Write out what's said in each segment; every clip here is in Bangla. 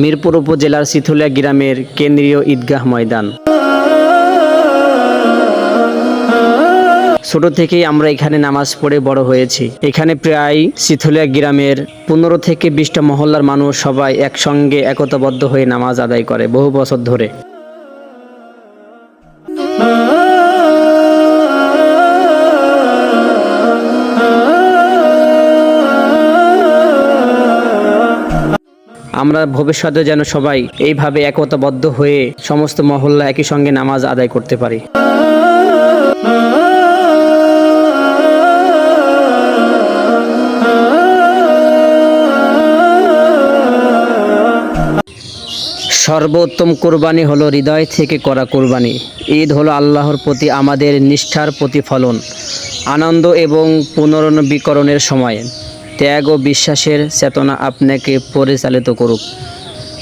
মিরপুর উপজেলার সিথুলিয়া গ্রামের কেন্দ্রীয় ঈদগাহ ময়দান। ছোট থেকেই আমরা এখানে নামাজ পড়ে বড় হয়েছি। এখানে প্রায় সিথুলিয়া গ্রামের পনেরো থেকে বিশটা মহল্লার মানুষ সবাই একসঙ্গে একতাবদ্ধ হয়ে নামাজ আদায় করে বহু বছর ধরে। আমরা ভবিষ্যতে যেন সবাই এইভাবে একতাবদ্ধ হয়ে সমস্ত মহল্লা একই সঙ্গে নামাজ আদায় করতে পারি। সর্বোত্তম কোরবানি হলো হৃদয় থেকে করা কোরবানি। ঈদ হলো আল্লাহর প্রতি আমাদের নিষ্ঠার প্রতিফলন, আনন্দ এবং পুনরনবীকরণের সময়। ত্যাগ ও বিশ্বাসের চেতনা আপনাকে পরিচালিত করুক।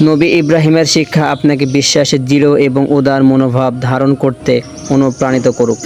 নবী ইব্রাহিমের শিক্ষা আপনাকে বিশ্বাসের দৃঢ় এবং উদার মনোভাব ধারণ করতে অনুপ্রাণিত করুক।